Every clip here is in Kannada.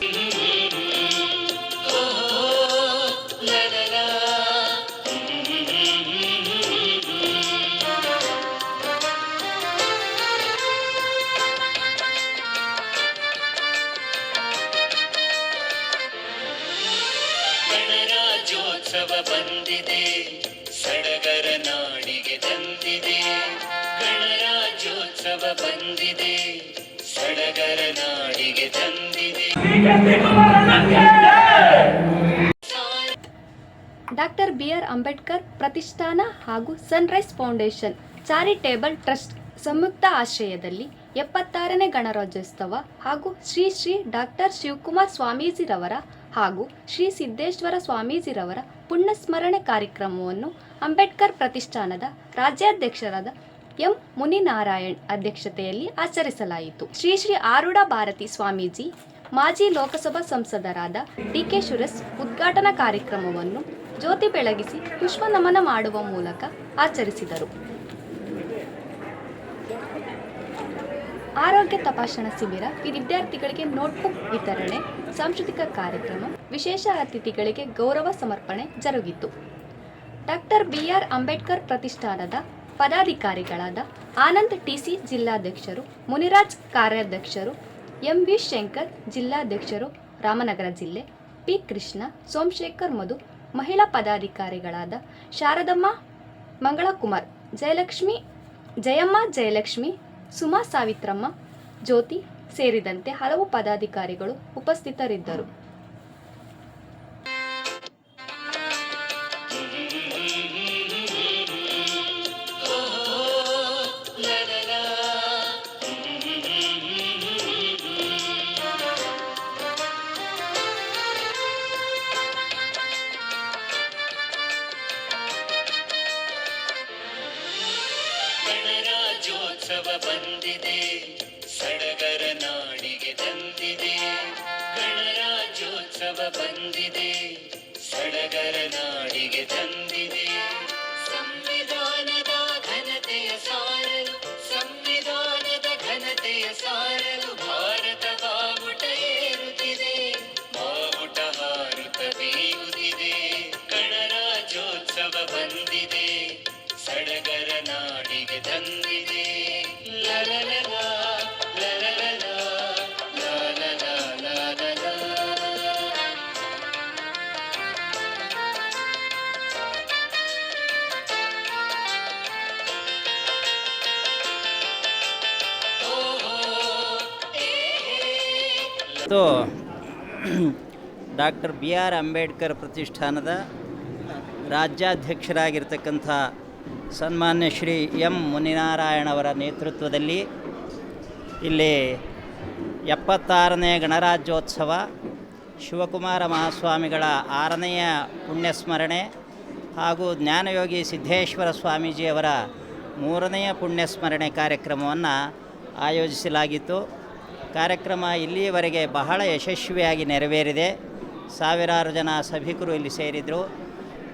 ಗಣರಾಜ್ಯೋತ್ಸವ ಡಾಕ್ಟರ್ ಬಿ ಆರ್ ಅಂಬೇಡ್ಕರ್ ಪ್ರತಿಷ್ಠಾನ ಹಾಗೂ ಸನ್ರೈಸ್ ಫೌಂಡೇಶನ್ ಚಾರಿಟೇಬಲ್ ಟ್ರಸ್ಟ್ ಸಂಯುಕ್ತ ಆಶ್ರಯದಲ್ಲಿ ಎಪ್ಪತ್ತಾರನೇ ಗಣರಾಜ್ಯೋತ್ಸವ ಹಾಗೂ ಶ್ರೀ ಶ್ರೀ ಡಾಕ್ಟರ್ ಶಿವಕುಮಾರ್ ಸ್ವಾಮೀಜಿರವರ ಹಾಗೂ ಶ್ರೀ ಸಿದ್ದೇಶ್ವರ ಸ್ವಾಮೀಜಿರವರ ಪುಣ್ಯಸ್ಮರಣೆ ಕಾರ್ಯಕ್ರಮವನ್ನು ಅಂಬೇಡ್ಕರ್ ಪ್ರತಿಷ್ಠಾನದ ರಾಜ್ಯಾಧ್ಯಕ್ಷರಾದ ಎಂ ಮುನಿನಾರಾಯಣ್ ಅಧ್ಯಕ್ಷತೆಯಲ್ಲಿ ಆಚರಿಸಲಾಯಿತು. ಶ್ರೀ ಶ್ರೀ ಆರುಢ ಭಾರತಿ ಸ್ವಾಮೀಜಿ ಮಾಜಿ ಲೋಕಸಭಾ ಸಂಸದರಾದ ಡಿ ಕೆ ಸುರೇಶ್ ಉದ್ಘಾಟನಾ ಕಾರ್ಯಕ್ರಮವನ್ನು ಜ್ಯೋತಿ ಬೆಳಗಿಸಿ ಪುಷ್ಪ ನಮನ ಮಾಡುವ ಮೂಲಕ ಆಚರಿಸಿದರು. ಆರೋಗ್ಯ ತಪಾಸಣಾ ಶಿಬಿರ ವಿದ್ಯಾರ್ಥಿಗಳಿಗೆ ನೋಟ್ಬುಕ್ ವಿತರಣೆ, ಸಾಂಸ್ಕೃತಿಕ ಕಾರ್ಯಕ್ರಮ, ವಿಶೇಷ ಅತಿಥಿಗಳಿಗೆ ಗೌರವ ಸಮರ್ಪಣೆ ಜರುಗಿತು. ಡಾಕ್ಟರ್ ಬಿ ಆರ್ ಅಂಬೇಡ್ಕರ್ ಪ್ರತಿಷ್ಠಾನದ ಪದಾಧಿಕಾರಿಗಳಾದ ಆನಂದ್ ಟಿಸಿ ಜಿಲ್ಲಾಧ್ಯಕ್ಷರು, ಮುನಿರಾಜ್ ಕಾರ್ಯಾಧ್ಯಕ್ಷರು ಎಂ ವಿ ಶಂಕರ್, ಜಿಲ್ಲಾಧ್ಯಕ್ಷರು, ರಾಮನಗರ ಜಿಲ್ಲೆ, ಪಿ ಕೃಷ್ಣ, ಸೋಮಶೇಖರ್ ಮಧು, ಮಹಿಳಾ ಪದಾಧಿಕಾರಿಗಳಾದ ಶಾರದಮ್ಮ, ಮಂಗಳಕುಮಾರ್, ಜಯಲಕ್ಷ್ಮಿ, ಜಯಮ್ಮ, ಜಯಲಕ್ಷ್ಮಿ, ಸುಮಾ ಸಾವಿತ್ರಮ್ಮ, ಜ್ಯೋತಿ ಸೇರಿದಂತೆ ಹಲವು ಪದಾಧಿಕಾರಿಗಳು ಉಪಸ್ಥಿತರಿದ್ದರು. ಗಣರಾಜ್ಯೋತ್ಸವ ಬಂದಿದೆ. ಸಡಗರ ನಾಡಿಗೆ ತಂದಿದೆ ಮತ್ತು ಡಾಕ್ಟರ್ ಬಿ ಆರ್ ಅಂಬೇಡ್ಕರ್ ಪ್ರತಿಷ್ಠಾನದ ರಾಜ್ಯಾಧ್ಯಕ್ಷರಾಗಿರ್ತಕ್ಕಂಥ ಸನ್ಮಾನ್ಯ ಶ್ರೀ ಎಂ ಮುನಿನಾರಾಯಣವರ ನೇತೃತ್ವದಲ್ಲಿ ಇಲ್ಲಿ ಎಪ್ಪತ್ತಾರನೇ ಗಣರಾಜ್ಯೋತ್ಸವ, ಶಿವಕುಮಾರ ಮಹಾಸ್ವಾಮಿಗಳ ಆರನೆಯ ಪುಣ್ಯಸ್ಮರಣೆ ಹಾಗೂ ಜ್ಞಾನಯೋಗಿ ಸಿದ್ದೇಶ್ವರ ಸ್ವಾಮೀಜಿಯವರ ಮೂರನೆಯ ಪುಣ್ಯಸ್ಮರಣೆ ಕಾರ್ಯಕ್ರಮವನ್ನು ಆಯೋಜಿಸಲಾಗಿತ್ತು. ಕಾರ್ಯಕ್ರಮ ಇಲ್ಲಿಯವರೆಗೆ ಬಹಳ ಯಶಸ್ವಿಯಾಗಿ ನೆರವೇರಿದೆ. ಸಾವಿರಾರು ಜನ ಸಭಿಕರು ಇಲ್ಲಿ ಸೇರಿದರು.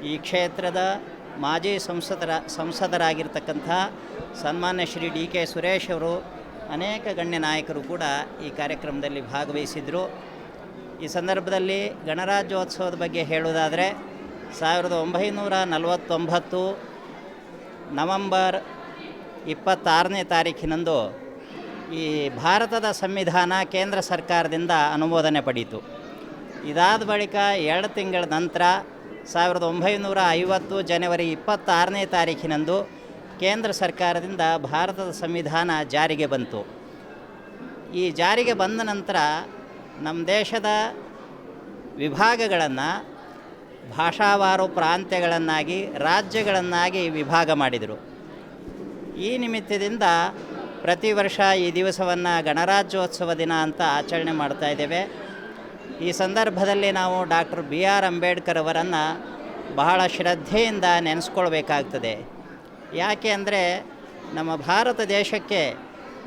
ಈ ಕ್ಷೇತ್ರದ ಮಾಜಿ ಸಂಸದರ, ಸಂಸದರಾಗಿರ್ತಕ್ಕಂಥ ಸನ್ಮಾನ್ಯ ಶ್ರೀ ಡಿ ಕೆ ಸುರೇಶ್ ಅವರು ಅನೇಕ ಗಣ್ಯ ನಾಯಕರು ಕೂಡ ಈ ಕಾರ್ಯಕ್ರಮದಲ್ಲಿ ಭಾಗವಹಿಸಿದರು. ಈ ಸಂದರ್ಭದಲ್ಲಿ ಗಣರಾಜ್ಯೋತ್ಸವದ ಬಗ್ಗೆ ಹೇಳುವುದಾದರೆ, ಸಾವಿರದ ಒಂಬೈನೂರ ನಲವತ್ತೊಂಬತ್ತು ನವಂಬರ್ ಇಪ್ಪತ್ತಾರನೇ ತಾರೀಖಿನಂದು ಈ ಭಾರತದ ಸಂವಿಧಾನ ಕೇಂದ್ರ ಸರ್ಕಾರದಿಂದ ಅನುಮೋದನೆ ಪಡೀತು. ಇದಾದ ಬಳಿಕ ಎರಡು ತಿಂಗಳ ನಂತರ ಸಾವಿರದ ಒಂಬೈನೂರ ಐವತ್ತು ಜನವರಿ ಇಪ್ಪತ್ತಾರನೇ ತಾರೀಖಿನಂದು ಕೇಂದ್ರ ಸರ್ಕಾರದಿಂದ ಭಾರತದ ಸಂವಿಧಾನ ಜಾರಿಗೆ ಬಂತು. ಈ ಜಾರಿಗೆ ಬಂದ ನಂತರ ನಮ್ಮ ದೇಶದ ವಿಭಾಗಗಳನ್ನು, ಭಾಷಾವಾರು ಪ್ರಾಂತ್ಯಗಳನ್ನಾಗಿ, ರಾಜ್ಯಗಳನ್ನಾಗಿ ವಿಭಾಗ ಮಾಡಿದರು. ಈ ನಿಮಿತ್ತದಿಂದ ಪ್ರತಿ ವರ್ಷ ಈ ದಿವಸವನ್ನು ಗಣರಾಜ್ಯೋತ್ಸವ ದಿನ ಅಂತ ಆಚರಣೆ ಮಾಡ್ತಾ ಇದ್ದೇವೆ. ಈ ಸಂದರ್ಭದಲ್ಲಿ ನಾವು ಡಾಕ್ಟರ್ ಬಿ ಆರ್ ಅಂಬೇಡ್ಕರ್ ಅವರನ್ನು ಬಹಳ ಶ್ರದ್ಧೆಯಿಂದ ನೆನೆಸ್ಕೊಳ್ಬೇಕಾಗ್ತದೆ. ಯಾಕೆ ಅಂದರೆ ನಮ್ಮ ಭಾರತ ದೇಶಕ್ಕೆ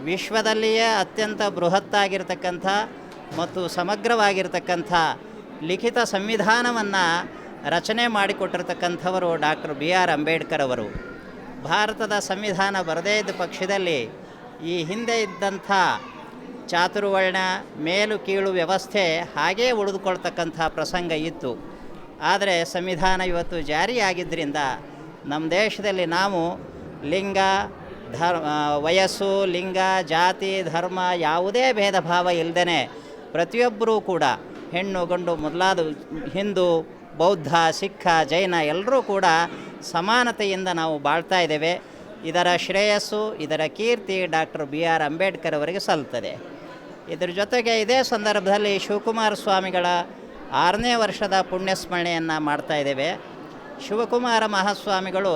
ವಿಶ್ವದಲ್ಲಿಯೇ ಅತ್ಯಂತ ಬೃಹತ್ತಾಗಿರ್ತಕ್ಕಂಥ ಮತ್ತು ಸಮಗ್ರವಾಗಿರ್ತಕ್ಕಂಥ ಲಿಖಿತ ಸಂವಿಧಾನವನ್ನು ರಚನೆ ಮಾಡಿಕೊಟ್ಟಿರ್ತಕ್ಕಂಥವರು ಡಾಕ್ಟರ್ ಬಿ ಆರ್ ಅಂಬೇಡ್ಕರ್ ಅವರು. ಭಾರತದ ಸಂವಿಧಾನ ಬರದೇ ಇದ್ದ ಪಕ್ಷದಲ್ಲಿ ಈ ಹಿಂದೆ ಇದ್ದಂಥ ಚಾತುರ್ವರ್ಣ ಮೇಲು ಕೀಳು ವ್ಯವಸ್ಥೆ ಹಾಗೇ ಉಳಿದುಕೊಳ್ತಕ್ಕಂಥ ಪ್ರಸಂಗ ಇತ್ತು. ಆದರೆ ಸಂವಿಧಾನ ಇವತ್ತು ಜಾರಿಯಾಗಿದ್ದರಿಂದ ನಮ್ಮ ದೇಶದಲ್ಲಿ ನಾವು ಲಿಂಗ ಧರ್ ವಯಸ್ಸು, ಲಿಂಗ, ಜಾತಿ, ಧರ್ಮ ಯಾವುದೇ ಭೇದ ಭಾವ ಇಲ್ಲದೇ ಪ್ರತಿಯೊಬ್ಬರೂ ಕೂಡ ಹೆಣ್ಣು, ಗಂಡು, ಮೊದಲಾದ ಹಿಂದೂ, ಬೌದ್ಧ ಸಿಖ ಜೈನ ಎಲ್ಲರೂ ಕೂಡ ಸಮಾನತೆಯಿಂದ ನಾವು ಬಾಳ್ತಾ ಇದ್ದೇವೆ. ಇದರ ಶ್ರೇಯಸ್ಸು, ಇದರ ಕೀರ್ತಿ ಡಾಕ್ಟರ್ ಬಿ ಆರ್ ಅಂಬೇಡ್ಕರ್ ಅವರಿಗೆ ಸಲ್ಲುತ್ತದೆ. ಇದರ ಜೊತೆಗೆ ಇದೇ ಸಂದರ್ಭದಲ್ಲಿ ಶಿವಕುಮಾರ ಸ್ವಾಮಿಗಳ ಆರನೇ ವರ್ಷದ ಪುಣ್ಯಸ್ಮರಣೆಯನ್ನು ಮಾಡ್ತಾ ಇದ್ದೇವೆ. ಶಿವಕುಮಾರ ಮಹಾಸ್ವಾಮಿಗಳು,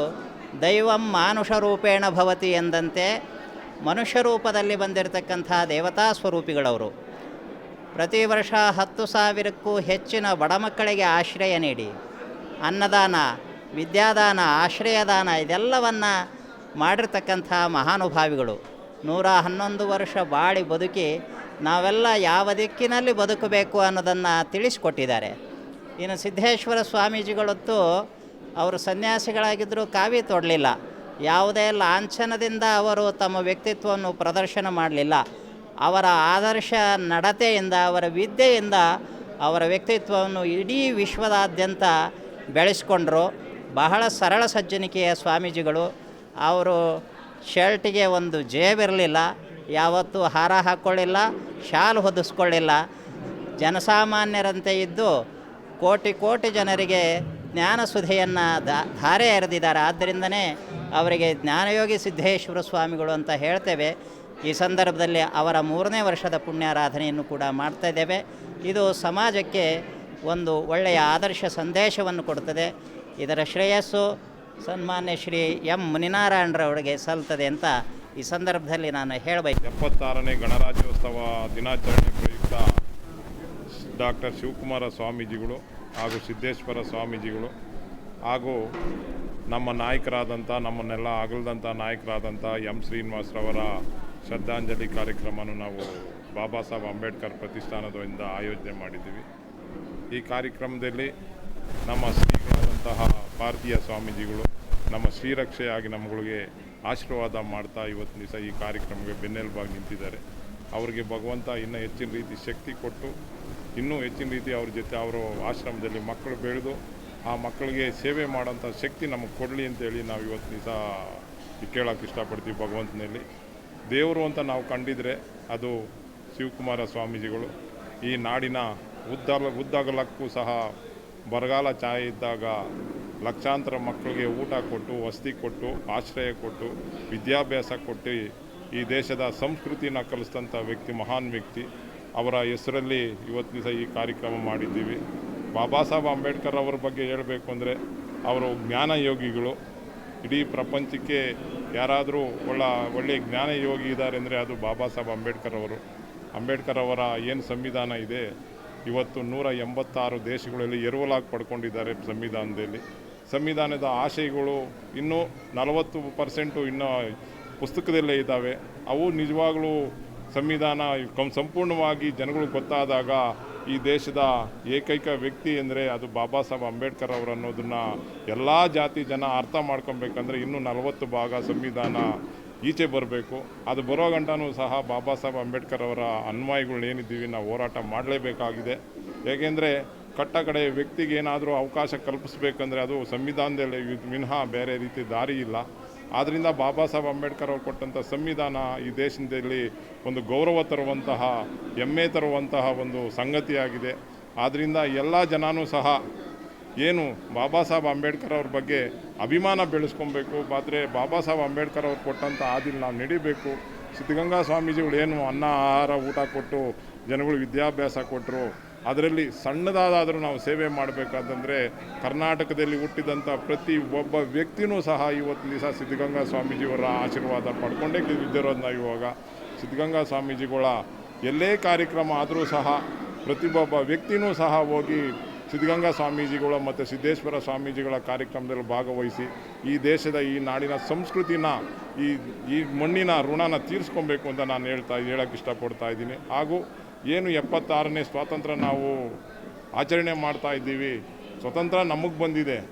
ದೈವಂ ಮಾನುಷ ರೂಪೇಣ ಭವತಿ ಎಂದಂತೆ ಮನುಷ್ಯ ರೂಪದಲ್ಲಿ ಬಂದಿರತಕ್ಕಂಥ ದೇವತಾ ಸ್ವರೂಪಿಗಳವರು. ಪ್ರತಿ ವರ್ಷ ಹತ್ತು ಸಾವಿರಕ್ಕೂ ಹೆಚ್ಚಿನ ಬಡ ಮಕ್ಕಳಿಗೆ ಆಶ್ರಯ ನೀಡಿ, ಅನ್ನದಾನ, ವಿದ್ಯಾದಾನ, ಆಶ್ರಯದಾನ ಇದೆಲ್ಲವನ್ನು ಮಾಡಿರ್ತಕ್ಕಂಥ ಮಹಾನುಭಾವಿಗಳು. ನೂರ ಹನ್ನೊಂದು ವರ್ಷ ಬಾಳಿ ಬದುಕಿ ನಾವೆಲ್ಲ ಯಾವ ದಿಕ್ಕಿನಲ್ಲಿ ಬದುಕಬೇಕು ಅನ್ನೋದನ್ನು ತಿಳಿಸಿಕೊಟ್ಟಿದ್ದಾರೆ. ಇನ್ನು ಸಿದ್ದೇಶ್ವರ ಸ್ವಾಮೀಜಿಗಳಂತೂ ಅವರು ಸನ್ಯಾಸಿಗಳಾಗಿದ್ದರೂ ಕಾವಿ ತೊಡಲಿಲ್ಲ. ಯಾವುದೇ ಲಾಂಛನದಿಂದ ಅವರು ತಮ್ಮ ವ್ಯಕ್ತಿತ್ವವನ್ನು ಪ್ರದರ್ಶನ ಮಾಡಲಿಲ್ಲ. ಅವರ ಆದರ್ಶ ನಡತೆಯಿಂದ, ಅವರ ವಿದ್ಯೆಯಿಂದ ಅವರ ವ್ಯಕ್ತಿತ್ವವನ್ನು ಇಡೀ ವಿಶ್ವದಾದ್ಯಂತ ಬೆಳೆಸ್ಕೊಂಡ್ರು. ಬಹಳ ಸರಳ ಸಜ್ಜನಿಕೆಯ ಸ್ವಾಮೀಜಿಗಳು. ಅವರು ಶರ್ಟಿಗೆ ಒಂದು ಜೇಬಿರಲಿಲ್ಲ, ಯಾವತ್ತೂ ಹಾರ ಹಾಕ್ಕೊಳ್ಳಿಲ್ಲ ಶಾಲು ಹೊದಿಸ್ಕೊಳ್ಳಿಲ್ಲ. ಜನಸಾಮಾನ್ಯರಂತೆ ಇದ್ದು ಕೋಟಿ ಕೋಟಿ ಜನರಿಗೆ ಜ್ಞಾನಸುಧೆಯನ್ನು ಧಾರೆ ಎರೆದಿದ್ದಾರೆ. ಆದ್ದರಿಂದನೇ ಅವರಿಗೆ ಜ್ಞಾನಯೋಗಿ ಸಿದ್ದೇಶ್ವರ ಸ್ವಾಮಿಗಳು ಅಂತ ಹೇಳ್ತೇವೆ. ಈ ಸಂದರ್ಭದಲ್ಲಿ ಅವರ ಮೂರನೇ ವರ್ಷದ ಪುಣ್ಯಾರಾಧನೆಯನ್ನು ಕೂಡ ಮಾಡ್ತಾ ಇದ್ದೇವೆ. ಇದು ಸಮಾಜಕ್ಕೆ ಒಂದು ಒಳ್ಳೆಯ ಆದರ್ಶ ಸಂದೇಶವನ್ನು ಕೊಡ್ತದೆ. ಇದರ ಶ್ರೇಯಸ್ಸು ಸನ್ಮಾನ್ಯ ಶ್ರೀ ಎಂ ಮುನಿನಾರಾಯಣರವರಿಗೆ ಸಲ್ತದೆ ಅಂತ ಈ ಸಂದರ್ಭದಲ್ಲಿ ನಾನು ಹೇಳಬೇಕು ಎಪ್ಪತ್ತಾರನೇ ಗಣರಾಜ್ಯೋತ್ಸವ ದಿನಾಚರಣೆ ಪ್ರಯುಕ್ತ ಡಾಕ್ಟರ್ ಶಿವಕುಮಾರ ಸ್ವಾಮೀಜಿಗಳು ಹಾಗೂ ಸಿದ್ದೇಶ್ವರ ಸ್ವಾಮೀಜಿಗಳು ಹಾಗೂ ನಮ್ಮ ನಾಯಕರಾದಂಥ, ನಮ್ಮನ್ನೆಲ್ಲ ಅಗಲದಂಥ ನಾಯಕರಾದಂಥ ಎಂ ಶ್ರೀನಿವಾಸರವರ ಶ್ರದ್ಧಾಂಜಲಿ ಕಾರ್ಯಕ್ರಮವನ್ನು ನಾವು ಬಾಬಾ ಸಾಹೇಬ್ ಅಂಬೇಡ್ಕರ್ ಪ್ರತಿಷ್ಠಾನದಿಂದ ಆಯೋಜನೆ ಮಾಡಿದ್ದೀವಿ. ಈ ಕಾರ್ಯಕ್ರಮದಲ್ಲಿ ನಮ್ಮ ಶ್ರೀಗಳಾದಂತಹ ಭಾರತೀಯ ಸ್ವಾಮೀಜಿಗಳು ನಮ್ಮ ಶ್ರೀರಕ್ಷೆಯಾಗಿ ನಮ್ಮಗಳಿಗೆ ಆಶೀರ್ವಾದ ಮಾಡ್ತಾ ಇವತ್ತು ದಿವಸ ಈ ಕಾರ್ಯಕ್ರಮಕ್ಕೆ ಬೆನ್ನೆಲುಬಾಗಿ ನಿಂತಿದ್ದಾರೆ. ಅವರಿಗೆ ಭಗವಂತ ಇನ್ನೂ ಹೆಚ್ಚಿನ ರೀತಿ ಶಕ್ತಿ ಕೊಟ್ಟು, ಇನ್ನೂ ಹೆಚ್ಚಿನ ರೀತಿ ಅವ್ರ ಜೊತೆ ಅವರು ಆಶ್ರಮದಲ್ಲಿ ಮಕ್ಕಳು ಬೆಳೆದು, ಆ ಮಕ್ಕಳಿಗೆ ಸೇವೆ ಮಾಡೋಂಥ ಶಕ್ತಿ ನಮಗೆ ಕೊಡಲಿ ಅಂತೇಳಿ ನಾವು ಇವತ್ತು ದಿವಸ ಕೇಳೋಕೆ ಇಷ್ಟಪಡ್ತೀವಿ ಭಗವಂತನಲ್ಲಿ. ದೇವರು ಅಂತ ನಾವು ಕಂಡಿದ್ರೆ ಅದು ಶಿವಕುಮಾರ ಸ್ವಾಮೀಜಿಗಳು. ಈ ನಾಡಿನ ಉದ್ದಾಲ, ಉದ್ದಾಗಲಕ್ಕೂ ಸಹ ಬರಗಾಲ ಛಾಯೆ ಇದ್ದಾಗ ಲಕ್ಷಾಂತರ ಮಕ್ಕಳಿಗೆ ಊಟ ಕೊಟ್ಟು, ವಸತಿ ಕೊಟ್ಟು, ಆಶ್ರಯ ಕೊಟ್ಟು, ವಿದ್ಯಾಭ್ಯಾಸ ಕೊಟ್ಟು ಈ ದೇಶದ ಸಂಸ್ಕೃತಿನ ಕಲಿಸಿದಂಥ ವ್ಯಕ್ತಿ, ಮಹಾನ್ ವ್ಯಕ್ತಿ. ಅವರ ಹೆಸರಲ್ಲಿ ಇವತ್ತು ದಿವಸ ಈ ಕಾರ್ಯಕ್ರಮ ಮಾಡಿದ್ದೀವಿ. ಬಾಬಾ ಸಾಹೇಬ್ ಅಂಬೇಡ್ಕರ್ ಅವರ ಬಗ್ಗೆ ಹೇಳಬೇಕು ಅಂದರೆ ಅವರು ಜ್ಞಾನ ಯೋಗಿಗಳು. ಇಡೀ ಪ್ರಪಂಚಕ್ಕೆ ಯಾರಾದರೂ ಒಳ್ಳ ಒಳ್ಳೆಯ ಜ್ಞಾನ ಯೋಗಿ ಇದ್ದಾರೆ ಅಂದರೆ ಅದು ಬಾಬಾ ಸಾಹೇಬ್ ಅಂಬೇಡ್ಕರ್ ಅವರು. ಅಂಬೇಡ್ಕರ್ ಅವರ ಏನು ಸಂವಿಧಾನ ಇದೆ? ಇವತ್ತು ನೂರ ಎಂಬತ್ತಾರು ದೇಶಗಳಲ್ಲಿ ಎರವಲಾಗಿ ಪಡ್ಕೊಂಡಿದ್ದಾರೆ ಸಂವಿಧಾನದಲ್ಲಿ. ಸಂವಿಧಾನದ ಆಶಯಗಳು ಇನ್ನೂ ನಲವತ್ತು ಪರ್ಸೆಂಟು ಇನ್ನೂ ಪುಸ್ತಕದಲ್ಲೇ ಇದ್ದಾವೆ. ಅವು ನಿಜವಾಗಲೂ ಸಂವಿಧಾನ ಸಂಪೂರ್ಣವಾಗಿ ಜನಗಳಿಗೆ ಗೊತ್ತಾದಾಗ ಈ ದೇಶದ ಏಕೈಕ ವ್ಯಕ್ತಿ ಅಂದರೆ ಅದು ಬಾಬಾ ಸಾಹೇಬ್ ಅಂಬೇಡ್ಕರ್ ಅವರು ಅನ್ನೋದನ್ನು ಎಲ್ಲ ಜಾತಿ ಜನ ಅರ್ಥ ಮಾಡ್ಕೊಬೇಕಂದ್ರೆ ಇನ್ನೂ ನಲವತ್ತು ಭಾಗ ಸಂವಿಧಾನ ಈಚೆ ಬರಬೇಕು. ಅದು ಬರೋ ಗಂಟನೂ ಸಹ ಬಾಬಾ ಸಾಹೇಬ್ ಅಂಬೇಡ್ಕರ್ ಅವರ ಅನ್ವಯಗಳು ಏನಿದ್ದೀವಿ ನಾವು ಹೋರಾಟ ಮಾಡಲೇಬೇಕಾಗಿದೆ. ಏಕೆಂದರೆ ಕಟ್ಟ ಕಡೆ ವ್ಯಕ್ತಿಗೆ ಏನಾದರೂ ಅವಕಾಶ ಕಲ್ಪಿಸ್ಬೇಕಂದ್ರೆ ಅದು ಸಂವಿಧಾನದಲ್ಲಿ ಮಿನಹಾ ಬೇರೆ ರೀತಿ ದಾರಿ ಇಲ್ಲ. ಆದ್ದರಿಂದ ಬಾಬಾ ಸಾಹೇಬ್ ಅಂಬೇಡ್ಕರ್ ಅವರು ಕೊಟ್ಟಂಥ ಸಂವಿಧಾನ ಈ ದೇಶದಲ್ಲಿ ಒಂದು ಗೌರವ ತರುವಂತಹ, ಹೆಮ್ಮೆ ತರುವಂತಹ ಒಂದು ಸಂಗತಿಯಾಗಿದೆ. ಆದ್ದರಿಂದ ಎಲ್ಲ ಜನನೂ ಸಹ ಏನು ಬಾಬಾ ಸಾಹೇಬ್ ಅಂಬೇಡ್ಕರ್ ಅವ್ರ ಬಗ್ಗೆ ಅಭಿಮಾನ ಬೆಳೆಸ್ಕೊಬೇಕು. ಆದರೆ ಬಾಬಾ ಸಾಹೇಬ್ ಅಂಬೇಡ್ಕರ್ ಅವ್ರು ಕೊಟ್ಟಂಥ ಹಾದಿಲಿ ನಾವು ನಡಿಬೇಕು. ಸಿದ್ಧಗಂಗಾ ಸ್ವಾಮೀಜಿಗಳು ಏನು ಅನ್ನ, ಆಹಾರ, ಊಟ ಕೊಟ್ಟು ಜನಗಳು ವಿದ್ಯಾಭ್ಯಾಸ ಕೊಟ್ಟರು ಅದರಲ್ಲಿ ಸಣ್ಣದಾದರೂ ನಾವು ಸೇವೆ ಮಾಡಬೇಕಾದಂದರೆ ಕರ್ನಾಟಕದಲ್ಲಿ ಹುಟ್ಟಿದಂಥ ಪ್ರತಿ ಒಬ್ಬ ವ್ಯಕ್ತಿನೂ ಸಹ ಇವತ್ತು ದಿವಸ ಸಿದ್ಧಗಂಗಾ ಸ್ವಾಮೀಜಿಯವರ ಆಶೀರ್ವಾದ ಪಡ್ಕೊಂಡೇ ಇದ್ದಿರೋದು ನಾವು ಇವಾಗ. ಸಿದ್ಧಗಂಗಾ ಸ್ವಾಮೀಜಿಗಳ ಎಲ್ಲೇ ಕಾರ್ಯಕ್ರಮ ಆದರೂ ಸಹ ಪ್ರತಿಯೊಬ್ಬ ವ್ಯಕ್ತಿನೂ ಸಹ ಹೋಗಿ ಸಿದ್ಧಗಂಗಾ ಸ್ವಾಮೀಜಿಗಳ ಮತ್ತು ಸಿದ್ದೇಶ್ವರ ಸ್ವಾಮೀಜಿಗಳ ಕಾರ್ಯಕ್ರಮದಲ್ಲಿ ಭಾಗವಹಿಸಿ ಈ ದೇಶದ ಈ ನಾಡಿನ ಸಂಸ್ಕೃತಿನ, ಈ ಈ ಮಣ್ಣಿನ ಋಣನ ತೀರಿಸ್ಕೊಬೇಕು ಅಂತ ನಾನು ಹೇಳ್ತಾ ಹೇಳೋಕ್ಕೆ ಇಷ್ಟಪಡ್ತಾ ಇದ್ದೀನಿ. ಹಾಗೂ ಏನು ಎಪ್ಪತ್ತಾರನೇ ಸ್ವಾತಂತ್ರ್ಯ ನಾವು ಆಚರಣೆ ಮಾಡ್ತಾ ಇದ್ದೀವಿ. ಸ್ವತಂತ್ರ ನಮಗೆ ಬಂದಿದೆ.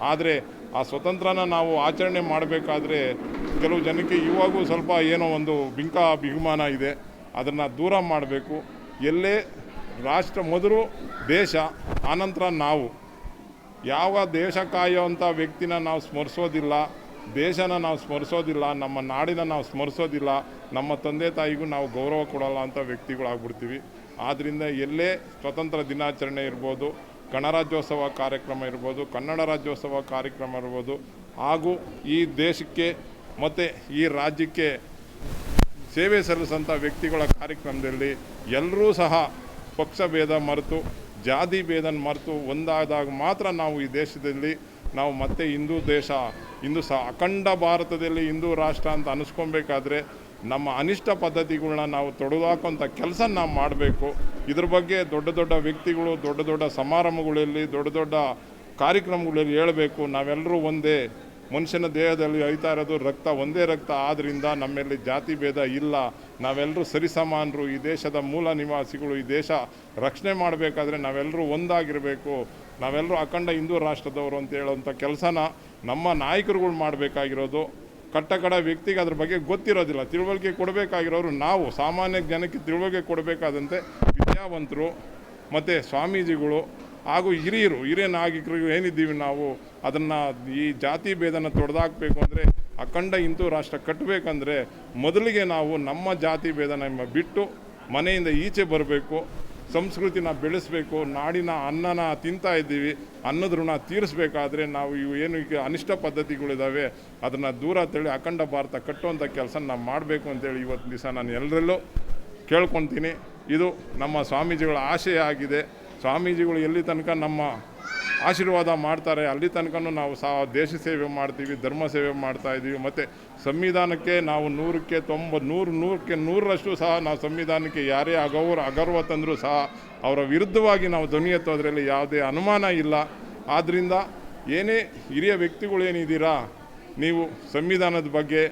ಆದರೆ ಆ ಸ್ವತಂತ್ರನ ನಾವು ಆಚರಣೆ ಮಾಡಬೇಕಾದ್ರೆ ಕೆಲವು ಜನಕ್ಕೆ ಇವಾಗೂ ಸ್ವಲ್ಪ ಏನೋ ಒಂದು ಬಿಂಕ ಬಿಗುಮಾನ ಇದೆ. ಅದನ್ನು ದೂರ ಮಾಡಬೇಕು. ಎಲ್ಲೇ ರಾಷ್ಟ್ರ ಮೊದಲು ದೇಶ, ಆನಂತರ ನಾವು. ಯಾವ ದೇಶ ಕಾಯುವಂಥ ವ್ಯಕ್ತಿನ ನಾವು ಸ್ಮರಿಸೋದಿಲ್ಲ. ದೇಶನ ನಾವು ಸ್ಮರಿಸೋದಿಲ್ಲ, ನಮ್ಮ ನಾಡಿನ ನಾವು ಸ್ಮರಿಸೋದಿಲ್ಲ, ನಮ್ಮ ತಂದೆ ತಾಯಿಗೂ ನಾವು ಗೌರವ ಕೊಡಲ್ಲ ಅಂತ ವ್ಯಕ್ತಿಗಳಾಗ್ಬಿಡ್ತೀವಿ. ಆದ್ದರಿಂದ ಎಲ್ಲೇ ಸ್ವತಂತ್ರ ದಿನಾಚರಣೆ ಇರ್ಬೋದು, ಗಣರಾಜ್ಯೋತ್ಸವ ಕಾರ್ಯಕ್ರಮ ಇರ್ಬೋದು, ಕನ್ನಡ ರಾಜ್ಯೋತ್ಸವ ಕಾರ್ಯಕ್ರಮ ಇರ್ಬೋದು, ಹಾಗೂ ಈ ದೇಶಕ್ಕೆ ಮತ್ತು ಈ ರಾಜ್ಯಕ್ಕೆ ಸೇವೆ ಸಲ್ಲಿಸಂಥ ವ್ಯಕ್ತಿಗಳ ಕಾರ್ಯಕ್ರಮದಲ್ಲಿ ಎಲ್ಲರೂ ಸಹ ಪಕ್ಷ ಭೇದ ಮರೆತು, ಜಾತಿ ಭೇದನ ಮರೆತು ಒಂದಾದಾಗ ಮಾತ್ರ ನಾವು ಈ ದೇಶದಲ್ಲಿ ನಾವು ಮತ್ತೆ ಹಿಂದೂ ದೇಶ ಹಿಂದೂ ಸಹ ಅಖಂಡ ಭಾರತದಲ್ಲಿ ಹಿಂದೂ ರಾಷ್ಟ್ರ ಅಂತ ಅನಿಸ್ಕೊಬೇಕಾದ್ರೆ ನಮ್ಮ ಅನಿಷ್ಟ ಪದ್ಧತಿಗಳನ್ನ ನಾವು ತೊಡೆದುಹಾಕೋಂಥ ಕೆಲಸ ನಾವು ಮಾಡಬೇಕು. ಇದ್ರ ಬಗ್ಗೆ ದೊಡ್ಡ ದೊಡ್ಡ ವ್ಯಕ್ತಿಗಳು, ದೊಡ್ಡ ದೊಡ್ಡ ಸಮಾರಂಭಗಳಲ್ಲಿ, ದೊಡ್ಡ ದೊಡ್ಡ ಕಾರ್ಯಕ್ರಮಗಳಲ್ಲಿ ಹೇಳಬೇಕು. ನಾವೆಲ್ಲರೂ ಒಂದೇ, ಮನುಷ್ಯನ ದೇಹದಲ್ಲಿ ಅಯ್ತಾ ಇರೋದು ರಕ್ತ, ಒಂದೇ ರಕ್ತ ಆದ್ದರಿಂದ ನಮ್ಮಲ್ಲಿ ಜಾತಿ ಭೇದ ಇಲ್ಲ. ನಾವೆಲ್ಲರೂ ಸರಿಸಮಾನರು ಈ ದೇಶದ ಮೂಲ ನಿವಾಸಿಗಳು, ಈ ದೇಶ ರಕ್ಷಣೆ ಮಾಡಬೇಕಾದ್ರೆ ನಾವೆಲ್ಲರೂ ಒಂದಾಗಿರಬೇಕು. ನಾವೆಲ್ಲರೂ ಅಖಂಡ ಹಿಂದೂ ರಾಷ್ಟ್ರದವರು ಅಂತ ಹೇಳೋಂಥ ಕೆಲಸನ ನಮ್ಮ ನಾಯಕರುಗಳು ಮಾಡಬೇಕಾಗಿರೋದು. ಕಟ್ಟಕಡ ವ್ಯಕ್ತಿಗೆ ಅದ್ರ ಬಗ್ಗೆ ಗೊತ್ತಿರೋದಿಲ್ಲ. ತಿಳುವಳಿಕೆ ಕೊಡಬೇಕಾಗಿರೋರು ನಾವು. ಸಾಮಾನ್ಯ ಜನಕ್ಕೆ ತಿಳುವಳಿಕೆ ಕೊಡಬೇಕಾದಂತೆ ವಿದ್ಯಾವಂತರು ಮತ್ತು ಸ್ವಾಮೀಜಿಗಳು ಹಾಗೂ ಹಿರಿಯರು, ಹಿರಿಯ ನಾಗರಿಕರು ಏನಿದ್ದೀವಿ ನಾವು? ಅದನ್ನು ಈ ಜಾತಿ ಭೇದನ ತೊಡೆದಾಕಬೇಕು ಅಂದರೆ ಅಖಂಡ ಹಿಂದೂ ರಾಷ್ಟ್ರ ಕಟ್ಟಬೇಕಂದ್ರೆ ಮೊದಲಿಗೆ ನಾವು ನಮ್ಮ ಜಾತಿ ಭೇದನ ಬಿಟ್ಟು ಮನೆಯಿಂದ ಈಚೆ ಬರಬೇಕು. ಸಂಸ್ಕೃತಿನ ಬೆಳೆಸಬೇಕು, ನಾಡಿನ ಅನ್ನನ ತಿಂತಾ ಇದ್ದೀವಿ, ಅನ್ನದ ಋಣ ತೀರಿಸಬೇಕಾದ್ರೆ ನಾವು ಇವು ಏನು ಈಗ ಅನಿಷ್ಟ ಪದ್ಧತಿಗಳಿದ್ದಾವೆ ಅದನ್ನು ದೂರ ತಳ್ಳಿ ಅಖಂಡ ಭಾರತ ಕಟ್ಟುವಂಥ ಕೆಲಸ ನಾವು ಮಾಡಬೇಕು ಅಂತೇಳಿ ಇವತ್ತು ದಿವಸ ನಾನು ಎಲ್ಲರಲ್ಲೂ ಕೇಳ್ಕೊತೀನಿ. ಇದು ನಮ್ಮ ಸ್ವಾಮೀಜಿಗಳ ಆಶಯ ಆಗಿದೆ. ಸ್ವಾಮೀಜಿಗಳು ಎಲ್ಲಿ ತನಕ ನಮ್ಮ ಆಶೀರ್ವಾದ ಮಾಡ್ತಾರೆ. ಅಲ್ಲಿ ತನಕನೂ ನಾವು ಸಹ ದೇಶ ಸೇವೆ ಮಾಡ್ತೀವಿ, ಧರ್ಮ ಸೇವೆ ಮಾಡ್ತಾ ಇದ್ದೀವಿ. ಮತ್ತು ಸಂವಿಧಾನಕ್ಕೆ ನಾವು ನೂರಕ್ಕೆ ತೊಂಬ, ನೂರು, ನೂರಕ್ಕೆ ನೂರರಷ್ಟು ಸಹ ನಾವು ಸಂವಿಧಾನಕ್ಕೆ ಯಾರೇ ಅಗೌರ, ಅಗರ್ವ ತಂದರೂ ಸಹ ಅವರ ವಿರುದ್ಧವಾಗಿ ನಾವು ಧ್ವನಿ ಎತ್ತೋದ್ರಲ್ಲಿ ಯಾವುದೇ ಅನುಮಾನ ಇಲ್ಲ. ಆದ್ದರಿಂದ ಏನೇ ಹಿರಿಯ ವ್ಯಕ್ತಿಗಳು ಏನಿದ್ದೀರಾ, ನೀವು ಸಂವಿಧಾನದ ಬಗ್ಗೆ,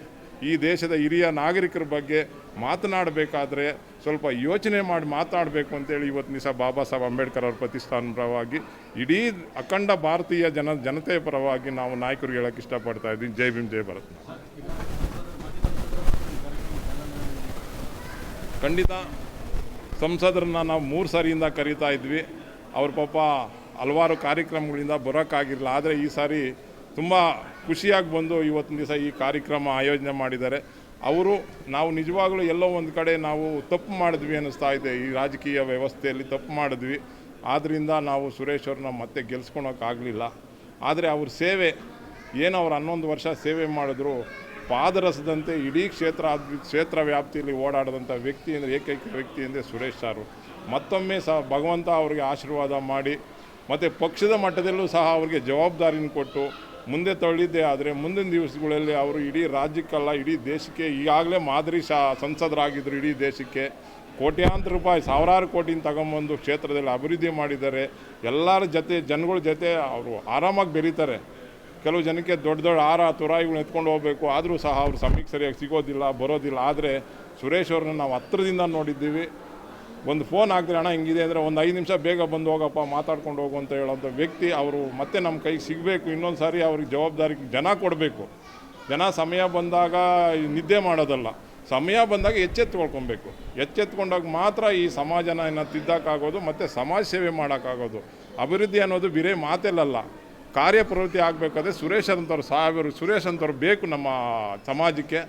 ಈ ದೇಶದ ಹಿರಿಯ ನಾಗರಿಕರ ಬಗ್ಗೆ ಮಾತನಾಡಬೇಕಾದ್ರೆ ಸ್ವಲ್ಪ ಯೋಚನೆ ಮಾಡಿ ಮಾತಾಡಬೇಕು ಅಂತೇಳಿ ಇವತ್ತು ದಿವಸ ಬಾಬಾ ಸಾಹೇಬ್ ಅಂಬೇಡ್ಕರ್ ಅವ್ರ ಪ್ರತಿಷ್ಠಾನ ಪರವಾಗಿ, ಇಡೀ ಅಖಂಡ ಭಾರತೀಯ ಜನ ಜನತೆಯ ಪರವಾಗಿ ನಾವು ನಾಯಕರಿಗೆ ಹೇಳಕ್ಕೆ ಇಷ್ಟಪಡ್ತಾ ಇದ್ದೀನಿ. ಜೈ ಭೀಮ್, ಜೈ ಭಾರತ್. ಖಂಡಿತ ಸಂಸದರನ್ನ ನಾವು ಮೂರು ಸಾರಿಯಿಂದ ಕರೀತಾ ಇದ್ವಿ. ಅವ್ರ ಪಾಪ ಹಲವಾರು ಕಾರ್ಯಕ್ರಮಗಳಿಂದ ಬರೋಕ್ಕಾಗಿರಲಿಲ್ಲ. ಆದರೆ ಈ ಸಾರಿ ತುಂಬ ಖುಷಿಯಾಗಿ ಬಂದು ಇವತ್ತಿನ ದಿವಸ ಈ ಕಾರ್ಯಕ್ರಮ ಆಯೋಜನೆ ಮಾಡಿದ್ದಾರೆ. ಅವರು ನಾವು ನಿಜವಾಗಲೂ ಎಲ್ಲೋ ಒಂದು ಕಡೆ ನಾವು ತಪ್ಪು ಮಾಡಿದ್ವಿ ಅನ್ನಿಸ್ತಾ ಇದೆ. ಈ ರಾಜಕೀಯ ವ್ಯವಸ್ಥೆಯಲ್ಲಿ ತಪ್ಪು ಮಾಡಿದ್ವಿ. ಆದ್ದರಿಂದ ನಾವು ಸುರೇಶ್ ಅವ್ರನ್ನ ಮತ್ತೆ ಗೆಲ್ಸ್ಕೊಳೋಕ್ಕಾಗಲಿಲ್ಲ ಆದರೆ ಅವ್ರ ಸೇವೆ, ಏನು ಅವ್ರು ಹನ್ನೊಂದು ವರ್ಷ ಸೇವೆ ಮಾಡಿದ್ರು. ಪಾದರಸದಂತೆ ಇಡೀ ಕ್ಷೇತ್ರ ಕ್ಷೇತ್ರ ವ್ಯಾಪ್ತಿಯಲ್ಲಿ ಓಡಾಡಿದಂಥ ವ್ಯಕ್ತಿ ಅಂದರೆ ಏಕೈಕ ವ್ಯಕ್ತಿ ಅಂದರೆ ಸುರೇಶ್ ಸಾರು. ಮತ್ತೊಮ್ಮೆ ಸಹ ಭಗವಂತ ಅವರಿಗೆ ಆಶೀರ್ವಾದ ಮಾಡಿ, ಮತ್ತು ಪಕ್ಷದ ಮಟ್ಟದಲ್ಲೂ ಸಹ ಅವರಿಗೆ ಜವಾಬ್ದಾರಿನ ಕೊಟ್ಟು ಮುಂದೆ ತಳ್ಳಿದ್ದೆ, ಆದರೆ ಮುಂದಿನ ದಿವಸಗಳಲ್ಲಿ ಅವರು ಇಡೀ ರಾಜ್ಯಕ್ಕಲ್ಲ, ಇಡೀ ದೇಶಕ್ಕೆ ಈಗಾಗಲೇ ಮಾದರಿ ಶಾ ಸಂಸದರಾಗಿದ್ದರು ಇಡೀ ದೇಶಕ್ಕೆ. ಕೋಟ್ಯಾಂತರ ರೂಪಾಯಿ, ಸಾವಿರಾರು ಕೋಟಿನ ತಗೊಂಬಂದು ಕ್ಷೇತ್ರದಲ್ಲಿ ಅಭಿವೃದ್ಧಿ ಮಾಡಿದ್ದಾರೆ. ಎಲ್ಲರ ಜೊತೆ, ಜನಗಳ ಜೊತೆ ಅವರು ಆರಾಮಾಗಿ ಬೆರೀತಾರೆ. ಕೆಲವು ಜನಕ್ಕೆ ದೊಡ್ಡ ದೊಡ್ಡ ಆರ ತುರಾಯಿಗಳನ್ನ ಎತ್ಕೊಂಡು ಹೋಗಬೇಕು. ಆದರೂ ಸಹ ಅವ್ರು ಸಮಯಕ್ಕೆ ಸರಿಯಾಗಿ ಸಿಗೋದಿಲ್ಲ, ಬರೋದಿಲ್ಲ. ಆದರೆ ಸುರೇಶ್ ಅವ್ರನ್ನ ನಾವು ಹತ್ತಿರದಿಂದ ನೋಡಿದ್ದೀವಿ. ಒಂದು ಫೋನ್ ಹಾಕಿದ್ರೆ, ಅಣ್ಣ, ಹಿಂಗಿದೆ. ಅಂದರೆ ಒಂದು ಐದು ನಿಮಿಷ ಬೇಗ ಬಂದು, ಹೋಗಪ್ಪ, ಮಾತಾಡ್ಕೊಂಡು ಹೋಗು ಅಂತ ಹೇಳೋಂಥ ವ್ಯಕ್ತಿ ಅವರು ಮತ್ತೆ ನಮ್ಮ ಕೈಗೆ ಸಿಗಬೇಕು. ಇನ್ನೊಂದು ಸಾರಿ ಅವ್ರಿಗೆ ಜವಾಬ್ದಾರಿ ಜನ ಕೊಡಬೇಕು. ಜನ ಸಮಯ ಬಂದಾಗ ನಿದ್ದೆ ಮಾಡೋದಲ್ಲ. ಸಮಯ ಬಂದಾಗ ಎಚ್ಚೆತ್ಕೊಳ್ಕೊಬೇಕು ಎಚ್ಚೆತ್ಕೊಂಡಾಗ ಮಾತ್ರ ಈ ಸಮಾಜನ ಏನ ತಿದ್ದಕ್ಕಾಗೋದು, ಮತ್ತು ಸಮಾಜ ಸೇವೆ ಮಾಡೋಕ್ಕಾಗೋದು. ಅಭಿವೃದ್ಧಿ ಅನ್ನೋದು ಬಿರೇ ಮಾತೆಲ್ಲಲ್ಲ ಕಾರ್ಯಪ್ರವೃತ್ತಿ ಆಗಬೇಕಾದ್ರೆ ಸುರೇಶ್ ಅಂತವ್ರು ಸಾವಿರ ಸುರೇಶ್ ಅಂತವ್ರು ಬೇಕು ನಮ್ಮ ಸಮಾಜಕ್ಕೆ.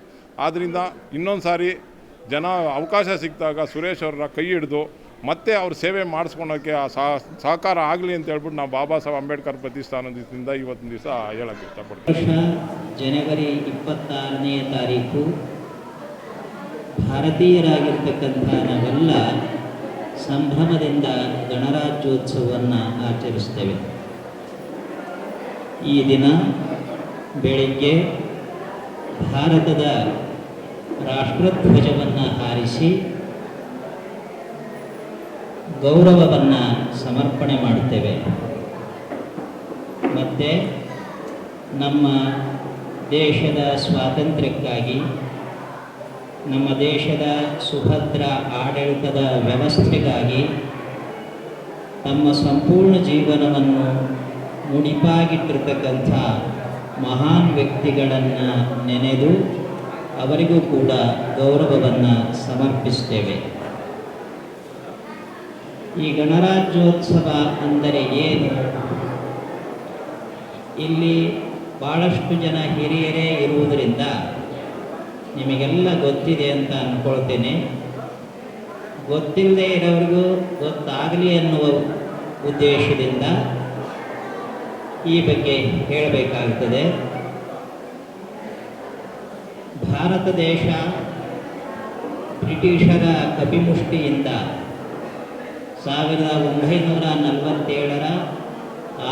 ಆದ್ದರಿಂದ ಇನ್ನೊಂದು ಸಾರಿ ಜನ ಅವಕಾಶ ಸಿಕ್ಕಿದಾಗ ಸುರೇಶ್ ಅವ್ರನ್ನ ಕೈ ಹಿಡಿದು ಮತ್ತೆ ಅವ್ರ ಸೇವೆ ಮಾಡಿಸ್ಕೊಳೋಕ್ಕೆ ಆ ಸಹ- ಸಹಕಾರ ಆಗಲಿ ಅಂತ ಹೇಳ್ಬಿಟ್ಟು ನಾವು ಬಾಬಾ ಸಾಹೇಬ್ ಅಂಬೇಡ್ಕರ್ ಪ್ರತಿಷ್ಠಾನದಿಂದ ಇವತ್ತಿನ ದಿವಸ ಹೇಳಕ್ಕೆ ಇಷ್ಟಪಡ್ತೀನಿ. ಜನವರಿ ಇಪ್ಪತ್ತಾರನೆಯ ತಾರೀಕು ಭಾರತೀಯರಾಗಿರ್ತಕ್ಕಂಥ ನಾವೆಲ್ಲ ಸಂಭ್ರಮದಿಂದ ಗಣರಾಜ್ಯೋತ್ಸವವನ್ನು ಆಚರಿಸ್ತೇವೆ. ಈ ದಿನ ಬೆಳಿಗ್ಗೆ ಭಾರತದ ರಾಷ್ಟ್ರಧ್ವಜವನ್ನು ಹಾರಿಸಿ ಗೌರವವನ್ನು ಸಮರ್ಪಣೆ ಮಾಡುತ್ತೇವೆ. ಮತ್ತು ನಮ್ಮ ದೇಶದ ಸ್ವಾತಂತ್ರ್ಯಕ್ಕಾಗಿ, ನಮ್ಮ ದೇಶದ ಸುಭದ್ರ ಆಡಳಿತದ ವ್ಯವಸ್ಥೆಗಾಗಿ, ತಮ್ಮ ಸಂಪೂರ್ಣ ಜೀವನವನ್ನು ಮುಡಿಪಾಗಿಟ್ಟಿರ್ತಕ್ಕಂಥ ಮಹಾನ್ ವ್ಯಕ್ತಿಗಳನ್ನು ನೆನೆದು ಅವರಿಗೂ ಕೂಡ ಗೌರವವನ್ನು ಸಮರ್ಪಿಸ್ತೇವೆ. ಈ ಗಣರಾಜ್ಯೋತ್ಸವ ಅಂದರೆ ಏನು? ಇಲ್ಲಿ ಭಾಳಷ್ಟು ಜನ ಹಿರಿಯರೇ ಇರುವುದರಿಂದ ನಿಮಗೆಲ್ಲ ಗೊತ್ತಿದೆ ಅಂತ ಅಂದ್ಕೊಳ್ತೇನೆ ಗೊತ್ತಿಲ್ಲದೆ ಇರೋರಿಗೂ ಗೊತ್ತಾಗಲಿ ಅನ್ನುವ ಉದ್ದೇಶದಿಂದ ಈ ಬಗ್ಗೆ ಹೇಳಬೇಕಾಗುತ್ತದೆ ಭಾರತ ದೇಶ ಬ್ರಿಟಿಷರ ಕಪಿಮುಷ್ಟಿಯಿಂದ ಸಾವಿರದ ಒಂಬೈನೂರ ನಲವತ್ತೇಳರ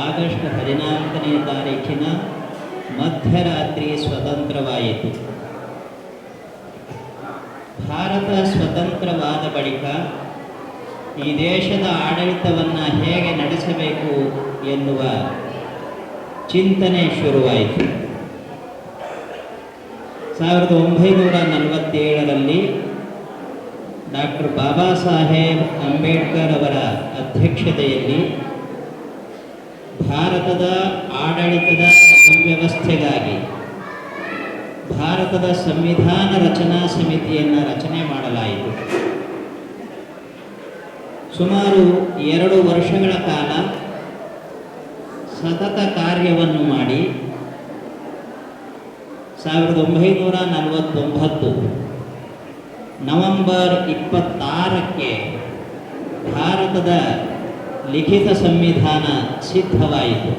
ಆಗಸ್ಟ್ ಹದಿನಾಲ್ಕನೇ ತಾರೀಕಿನ ಮಧ್ಯರಾತ್ರಿ ಸ್ವತಂತ್ರವಾಯಿತು. ಭಾರತ ಸ್ವತಂತ್ರವಾದ ಬಳಿಕ ಈ ದೇಶದ ಆಡಳಿತವನ್ನು ಹೇಗೆ ನಡೆಸಬೇಕು ಎನ್ನುವ ಚಿಂತನೆ ಶುರುವಾಯಿತು. ಸಾವಿರದ ಒಂಬೈನೂರ ನಲವತ್ತೇಳರಲ್ಲಿ ಡಾಕ್ಟರ್ ಬಾಬಾ ಸಾಹೇಬ್ ಅಂಬೇಡ್ಕರ್ ಅವರ ಅಧ್ಯಕ್ಷತೆಯಲ್ಲಿ ಭಾರತದ ಆಡಳಿತದ ಸುವ್ಯವಸ್ಥೆಗಾಗಿ ಭಾರತದ ಸಂವಿಧಾನ ರಚನಾ ಸಮಿತಿಯನ್ನು ರಚನೆ ಮಾಡಲಾಯಿತು. ಸುಮಾರು ಎರಡು ವರ್ಷಗಳ ಕಾಲ ಸತತ ಕಾರ್ಯವನ್ನು ಮಾಡಿ ಸಾವಿರದ ಒಂಬೈನೂರ ನಲವತ್ತೊಂಬತ್ತು. ನವೆಂಬರ್ ಇಪ್ಪತ್ತಾರಕ್ಕೆ ಭಾರತದ ಲಿಖಿತ ಸಂವಿಧಾನ ಸಿದ್ಧವಾಯಿತು.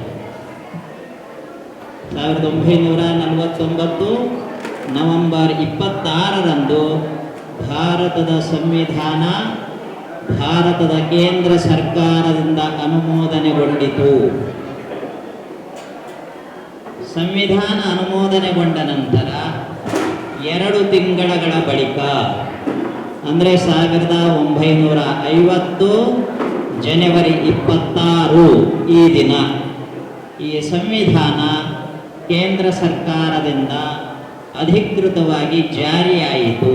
ಸಾವಿರದ ಒಂಬೈನೂರ ನಲವತ್ತೊಂಬತ್ತು ನವೆಂಬರ್ ಇಪ್ಪತ್ತಾರರಂದು ಭಾರತದ ಸಂವಿಧಾನ ಭಾರತದ ಕೇಂದ್ರ ಸರ್ಕಾರದಿಂದ ಅನುಮೋದನೆಗೊಂಡಿತು. ಸಂವಿಧಾನ ಅನುಮೋದನೆಗೊಂಡ ನಂತರ ಎರಡು ತಿಂಗಳಗಳ ಬಳಿಕ, ಅಂದರೆ ಸಾವಿರದ ಒಂಬೈನೂರ ಐವತ್ತು ಜನವರಿ ಇಪ್ಪತ್ತಾರು ಈ ದಿನ, ಈ ಸಂವಿಧಾನ ಕೇಂದ್ರ ಸರ್ಕಾರದಿಂದ ಅಧಿಕೃತವಾಗಿ ಜಾರಿಯಾಯಿತು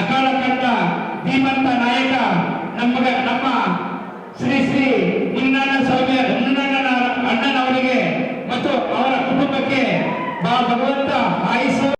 ಅಕಾಲ ಕಂಡ ಧೀಮಂತ ನಾಯಕ ನಮ್ಮ ನಮ್ಮ ಶ್ರೀ ಶ್ರೀ ಮುನ್ನಣ್ಣ ಸ್ವಾಮಿ ಮುನ್ನಣ್ಣ ಅಣ್ಣನವರಿಗೆ ಮತ್ತು ಅವರ ಕುಟುಂಬಕ್ಕೆ ಬಾ ಭಗವಂತ ಆಯುಷ